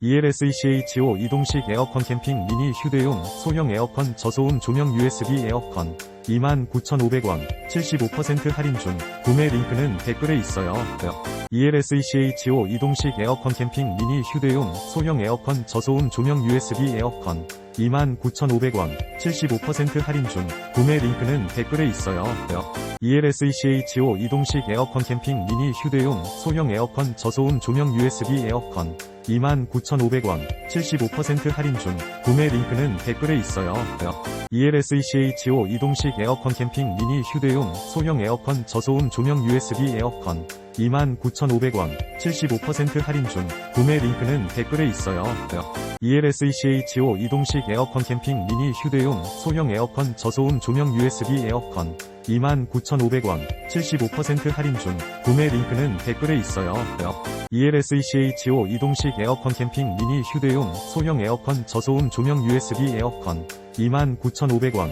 ELSECHO 이동식 에어컨 캠핑 미니 휴대용 소형 에어컨 저소음 조명 USB 에어컨 29,500원 75% 할인 중 구매 링크는 댓글에 있어요. ELSECHO 이동식 에어컨 캠핑 미니 휴대용 소형 에어컨 저소음 조명 USB 에어컨 29,500원 75% 할인 중 구매 링크는 댓글에 있어요. ELSECHO 이동식 에어컨 캠핑 미니 휴대용 소형 에어컨 저소음 조명 USB 에어컨 29,500원 75% 할인 중 구매 링크는 댓글에 있어요. ELSECHO 이동식 에어컨 캠핑 미니 휴대용 소형 에어컨 저소음 조명 USB 에어컨 29,500원 75% 할인 중 구매 링크는 댓글에 있어요. ELSECHO 이동식 에어컨 캠핑 미니 휴대용 소형 에어컨 저소음 조명 USB 에어컨 29,500원 75% 할인 중 구매 링크는 댓글에 있어요. ELSECHO 이동식 에어컨 캠핑 미니 휴대용 소형 에어컨 저소음 조명 USB 에어컨 29,500원